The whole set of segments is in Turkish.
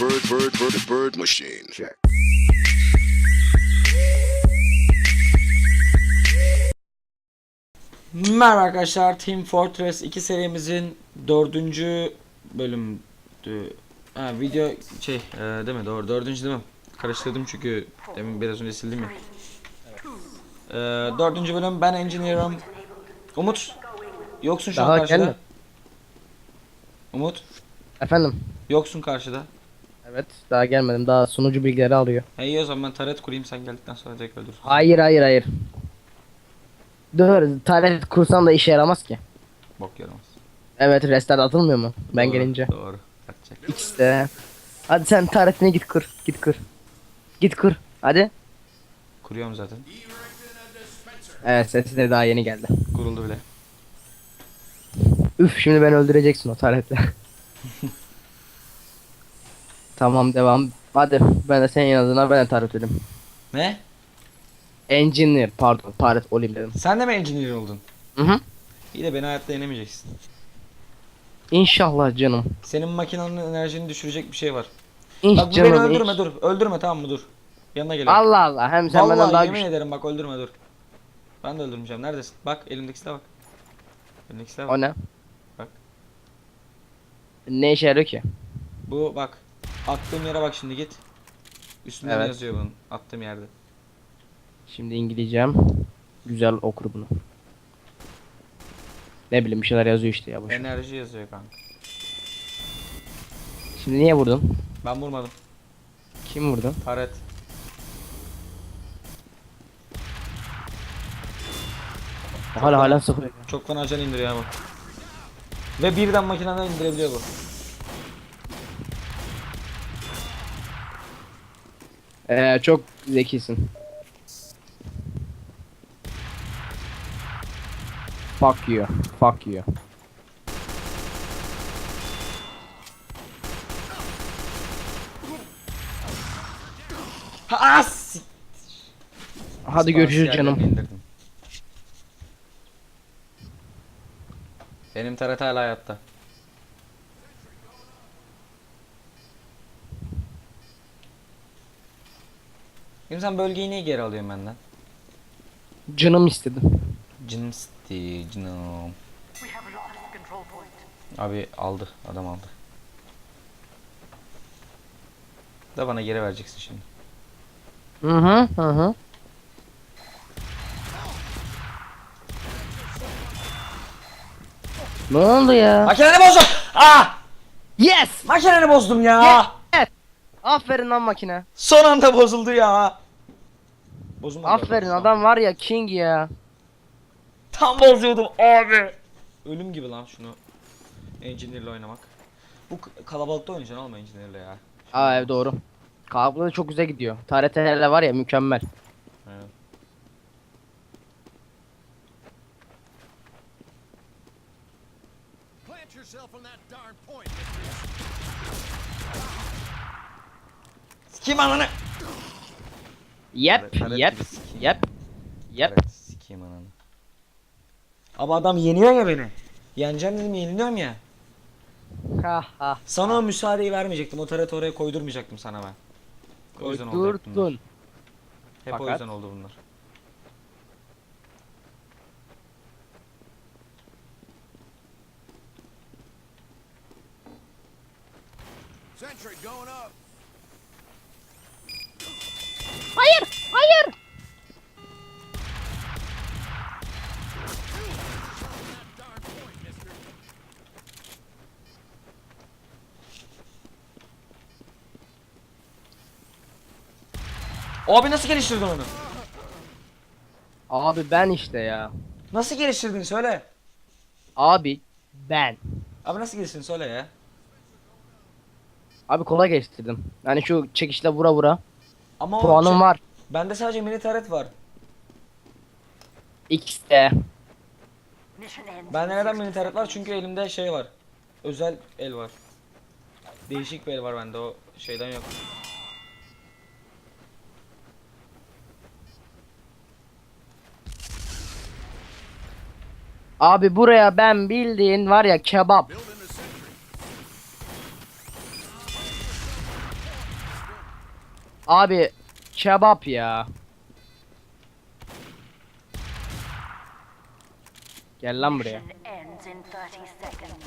bird, bird, bird, bird machine. Check. Merhaba arkadaşlar Team Fortress 2 serimizin dördüncü bölümdü. Ha, video şey e, değil mi doğru dördüncü değil mi? Karıştırdım çünkü demin biraz önce sildim ya. E, dördüncü bölüm ben engineer'ım. Umut yoksun şu an Daha karşıda. gelmedi. Umut Efendim. yoksun karşıda. Evet daha gelmedim. Daha sunucu bilgileri alıyor. He iyi o zaman ben taret kurayım sen geldikten sonra direkt öldür. Hayır hayır hayır. Dur taret kursan da işe yaramaz ki. Bok yaramaz. Evet restart atılmıyor mu? Ben Doğru, gelince. Doğru. Atacak. İkisi de. Hadi sen taretini git kur. Git kur. Git kur. Hadi. Kuruyorum zaten. Evet sesleri daha yeni geldi. Kuruldu bile. Üf şimdi beni öldüreceksin o taretle. tamam devam. Hadi ben de senin adına ben de taret dedim. Ne? Engineer pardon taret olayım dedim. Sen de mi engineer oldun? Hı hı. İyi de beni hayatta yenemeyeceksin. İnşallah canım. Senin makinanın enerjini düşürecek bir şey var. İnş Bak bu canım. beni inş. öldürme dur. Öldürme tamam mı dur. Yanına geliyor. Allah Allah hem sen Vallahi benden daha yemin güçlü. ederim bak öldürme dur. Ben de öldürmeyeceğim. Neredesin? Bak elimdeki silah bak. Elimdeki silah bak. O ne? Bak. Ne işe yarıyor ki? Bu bak. Attığım yere bak şimdi git. Üstünde Evet. yazıyor bunun? Attığım yerde. Şimdi İngilizcem. Güzel okur bunu. Ne bileyim bir şeyler yazıyor işte ya boş. ver. Enerji yazıyor kanka. Şimdi niye vurdun? Ben vurmadım. Kim vurdu? Taret. Hala hala sıkıyor. Çok fena can indiriyor ama. Ve birden makineden indirebiliyor bu. Ee, çok zekisin. Fuck you. Fuck you. As! Hadi görüşürüz canım. Benim taret hala hayatta. Şimdi sen bölgeyi niye geri alıyorsun benden? Canım istedim. Canım isti, canım. Abi aldı, adam aldı. Da bana geri vereceksin şimdi. Hı hı hı hı. Ne oldu ya? Makineni bozdum! Ah! Yes! Makineni bozdum ya! Yes! Aferin lan makine. Son anda bozuldu ya! Bozulmadı. Aferin adam var ya king ya. Tam bozuyordum abi. Ölüm gibi lan şunu. Engineer'le oynamak. Bu kalabalıkta oynayacaksın oğlum Engineer'le ya. Aa evet doğru. Kalklı da çok güzel gidiyor. TRT'lerle var ya mükemmel. Evet. Sikeyim ananı. Yep, yep, gibi sikeyim yep, yep. Evet, sikeyim ananı. Ama adam yeniyor ya beni. Yeneceğim dedim yeniliyorum ya. Ha ha. Sana o müsaadeyi vermeyecektim. O tarafı oraya koydurmayacaktım sana ben. O yüzden oldu hep bunlar. Durdun. Hep o Fakat- yüzden oldu bunlar. Sentry going up. Hayır, hayır. Abi nasıl geliştirdin onu? Abi ben işte ya. Nasıl geliştirdin söyle. Abi ben. Abi nasıl geliştirdin söyle ya. Abi kolay geçtirdim. Yani şu çekişle vura vura. Ama o Puanım şey- var. Bende sadece mini taret var. X'te. Bende neden mini taret var? Çünkü elimde şey var. Özel el var. Değişik bir el var bende o şeyden yok. Abi buraya ben bildiğin var ya kebap. Abi kebap ya. Gel lan buraya. Mission ends in 30 seconds.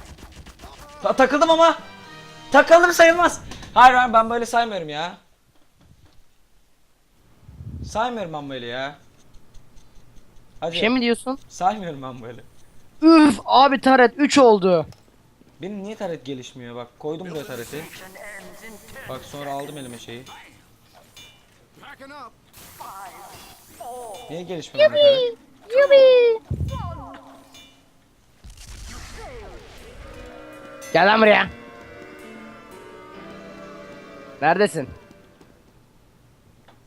Ta- takıldım ama. Takıldım sayılmaz. Hayır hayır ben böyle saymıyorum ya. Saymıyorum ben böyle ya. Hadi Bir şey mi diyorsun? saymıyorum ben böyle. Üf abi taret 3 oldu. Benim niye taret gelişmiyor bak koydum buraya tareti. Mission ends in 10 Bak sonra aldım elime şeyi. Niye gelişmiyor bu taret? Gel lan buraya. Neredesin?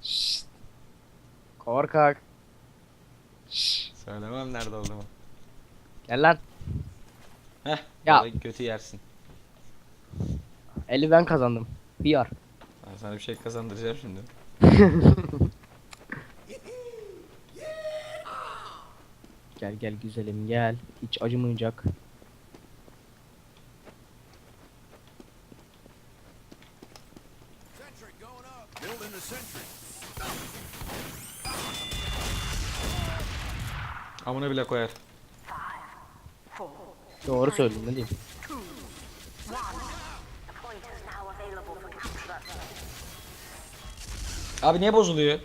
Şşt. Korkak. Şşt. Söylemem nerede olduğumu. Gel lan. Heh. Ya. Kötü yersin. Eli ben kazandım. Hıyar. Ben sana bir şey kazandıracağım şimdi. Gel gel güzelim gel. Hiç acımayacak. Amına bile koyar. Doğru söyledin ne diyeyim. Abi niye bozuluyor?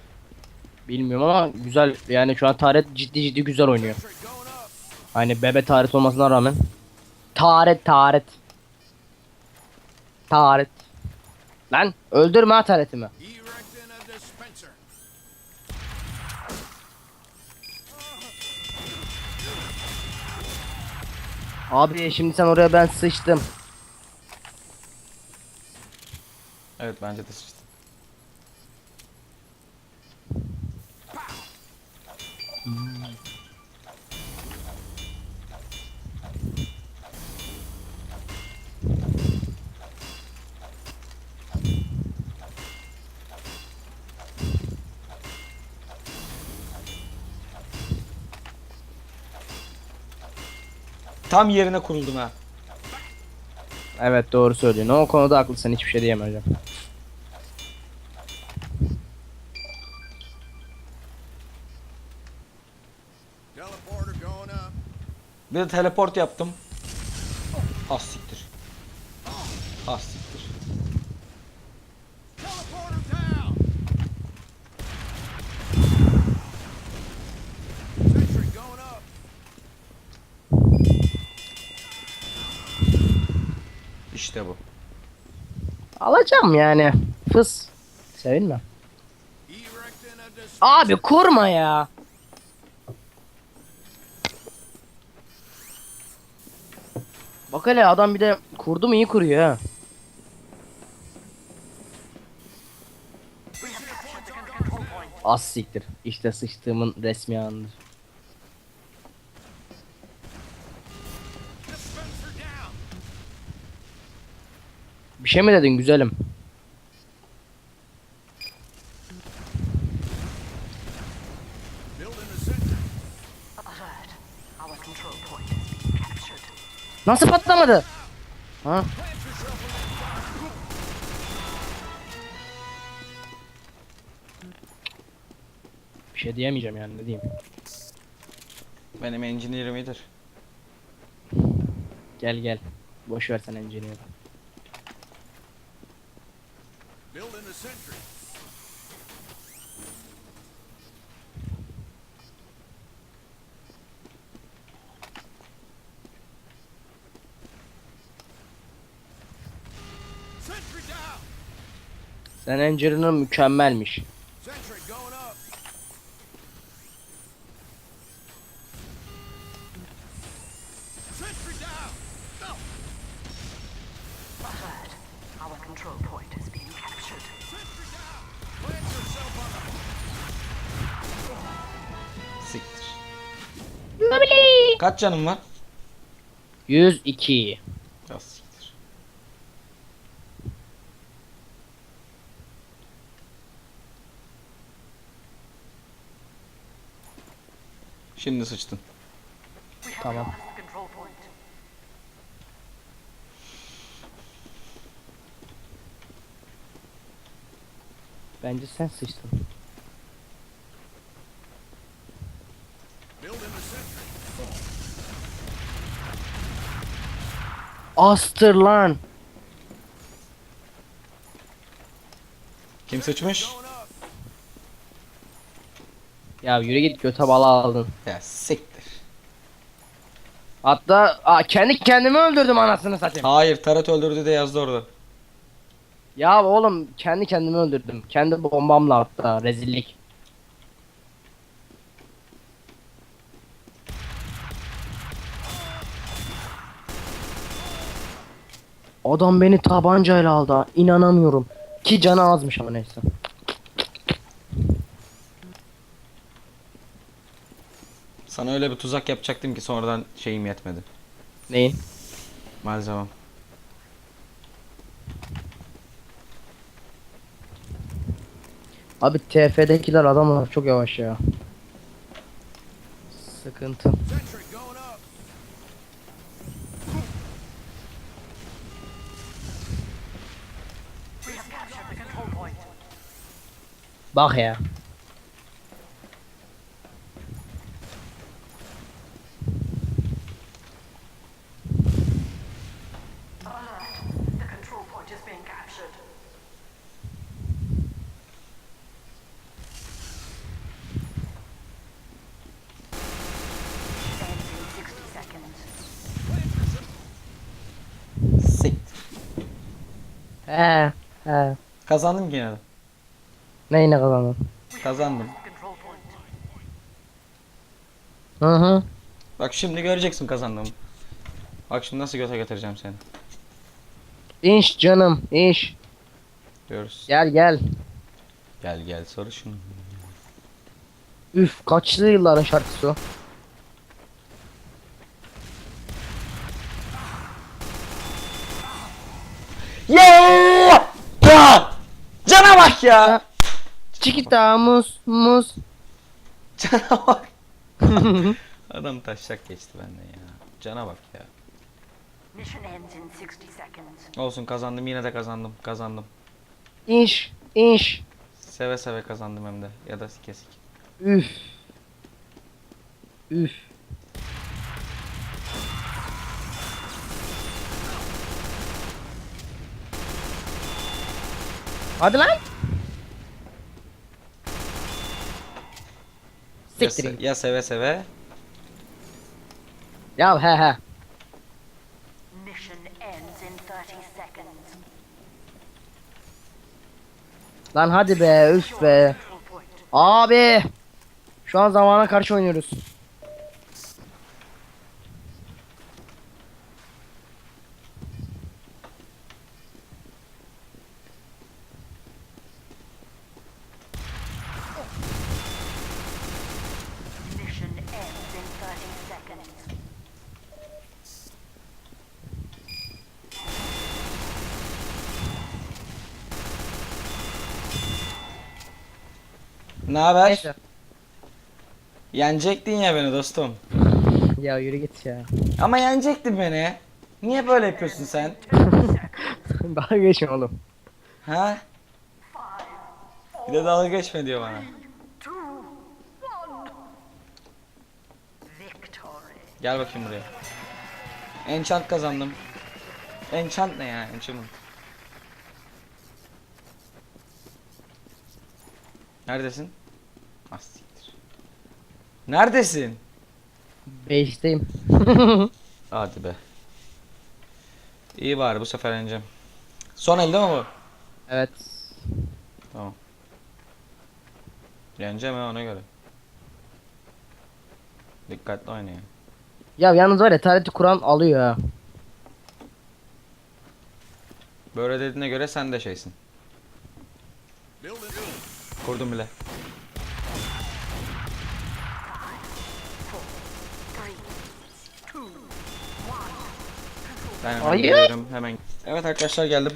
Bilmiyorum ama güzel yani şu an Taret ciddi ciddi güzel oynuyor. Hani bebe Taret olmasına rağmen. Taret Taret. Taret. Lan öldürme ha Taret'imi. Abi şimdi sen oraya ben sıçtım. Evet bence de sıçtı. Tam yerine kuruldum ha. Evet doğru söylüyorsun. O konuda haklısın hiçbir şey going up. Bir de teleport yaptım. Az siktir. Az siktir. Teleporter down. Sentry going up. İşte bu. Alacağım yani. Fıs. Sevinme. Abi kurma ya. Bak hele adam bir de kurdu mu iyi kuruyor ha. Az siktir. İşte sıçtığımın resmi anıdır. Bir şey mi dedin güzelim? Nasıl patlamadı? Ha? Bir şey diyemeyeceğim yani ne diyeyim. Benim engineer'im iyidir. Gel gel. Boş ver sen engineer'ı. Building the sentry. Sentry down. Sen engineer'ın mükemmelmiş. Kaç canım var? 102. Az siktir. Şimdi sıçtın. Tamam. Bence sen sıçtın. Astır lan. Kim up. Ya yürü git göte bala aldın. Ya siktir. Hatta aa, kendi kendimi öldürdüm anasını satayım. Hayır Tarat öldürdü de yazdı orada. Ya oğlum kendi kendimi öldürdüm. Kendi bombamla hatta rezillik. Adam beni tabancayla aldı. İnanamıyorum. Ki canı azmış ama neyse. Sana öyle bir tuzak yapacaktım ki sonradan şeyim yetmedi. Neyin? Malzemem. Abi TF'dekiler adamlar çok yavaş ya. Sıkıntı. Sentry going up. We have captured the control point. Bak ya. Alert. The control point is being captured. Ends in 60 seconds. Siktir. He. He. Kazandım de. Neyine kazandın? Kazandım. Hı hı. Bak şimdi göreceksin kazandığımı. Bak şimdi nasıl göte getireceğim seni. İş canım, iş. Diyoruz. Gel gel. Gel gel soru şunu. Üf kaçlı yılların şarkısı o. Yeah! Cana bak ya! Çikita muz muz. Cana bak. Adam taşak geçti benden ya. Cana bak ya. Mission ends in 60 seconds. Olsun kazandım yine de kazandım. Kazandım. İş iş. Seve seve kazandım hem de. Ya da kesik. Üf. Üf. Hadi lan. Ya, Siktir se- git. ya seve seve. Ya he he. Mission ends in 30 seconds. Lan hadi be üf be. Abi. Şu an zamana karşı oynuyoruz. Mission ends in 30 seconds. Ne haber? Neyse. Yenecektin ya beni dostum. Ya yürü git ya. Ama yenecektin beni. Niye böyle yapıyorsun sen? Daha geçme oğlum. Ha? Bir de dalga geçme diyor bana. Gel bakayım buraya. Enchant kazandım. Enchant ne ya? Enchantment. Neredesin? Ah siktir. Neredesin? Beşteyim. Hadi be. İyi bari bu sefer yeneceğim. Son elde mi bu? evet. Tamam. Yeneceğim ha ona göre. Dikkatli oynayın. Ya yalnız var ya tarihti Kur'an alıyor ha. Böyle dediğine göre sen de şeysin. Kurdum bile. Ben hemen Hayır. geliyorum hemen. Evet arkadaşlar geldim.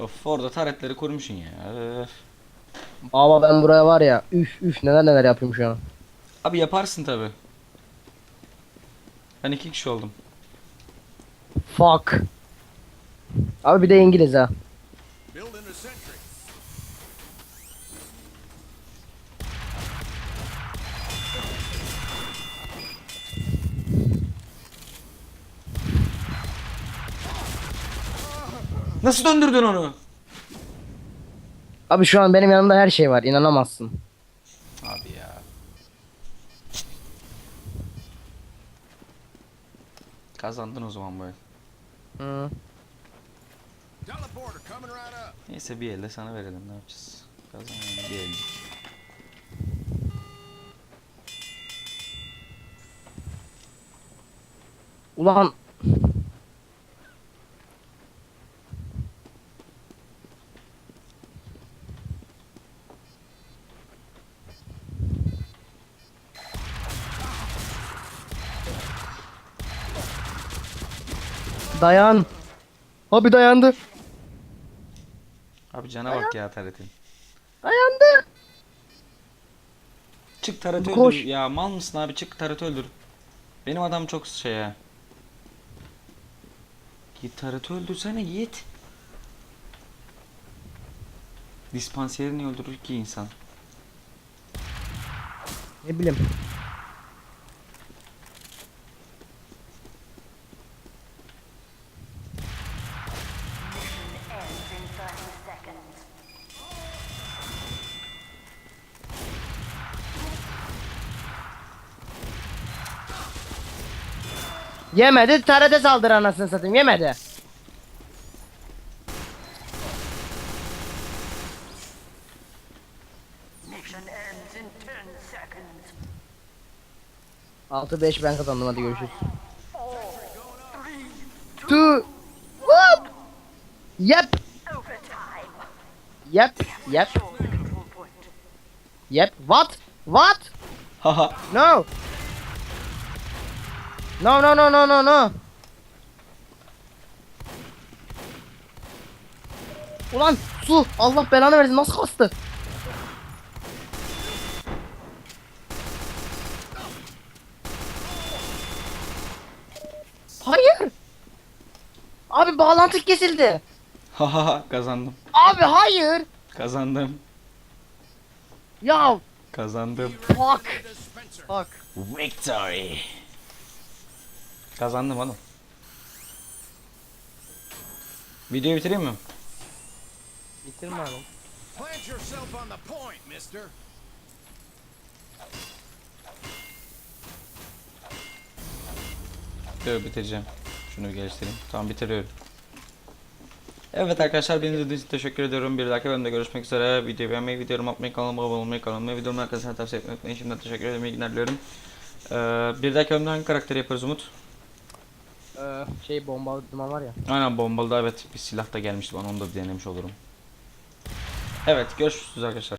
Of orada taretleri kurmuşsun ya. Öf. Ama ben buraya var ya üf üf neler neler yapıyorum şu an. Abi yaparsın tabi. Ben iki kişi oldum. Fuck. Abi bir de İngiliz ha. Nasıl döndürdün onu? Abi şu an benim yanımda her şey var inanamazsın. Abi ya. Kazandın o zaman böyle. Hı. Neyse bir elde sana verelim ne yapacağız? Kazanalım bir elde. Ulan Dayan. Abi dayandı. Abi cana bak ya Taret'in. Dayandı. Çık Taret Koş. öldür. Ya mal mısın abi çık Taret öldür. Benim adam çok şey ya. Git Taret'i öldürsene git. Dispanseri niye öldürür ki insan? Ne bileyim. Yemedi TRT saldır anasını satayım yemedi. Mission ends in 10 seconds. 6-5 ben kazandım hadi görüşürüz. 2 Whoop! Yep, yep, yep, yep. What? What? Haha. No. No, no, no, no, no, no. Ulan su Allah belanı versin nasıl kastı? Hayır. Abi bağlantı kesildi. Haha kazandım. Abi hayır. Kazandım. Ya Kazandım. fuck. Fuck. Victory. Kazandım oğlum. Videoyu bitireyim mi? Bitirme abi. Plant yourself on the point, mister. Yok bitireceğim. Şunu geliştireyim. Tamam bitiriyorum. Evet arkadaşlar beni izlediğiniz için teşekkür ediyorum. Bir dahaki bölümde görüşmek üzere. Videoyu beğenmeyi, video yorum atmayı, kanalıma abone olmayı, kanalıma videomu arkadaşlar tavsiye etmeyi unutmayın. Şimdiden teşekkür ederim. İyi günler diliyorum. Ee, bir dahaki bölümde hangi karakteri yaparız Umut? Ee, şey bombalı duman var ya. Aynen bombalı da evet bir silah da gelmişti bana onu da denemiş olurum. Evet görüşürüz arkadaşlar.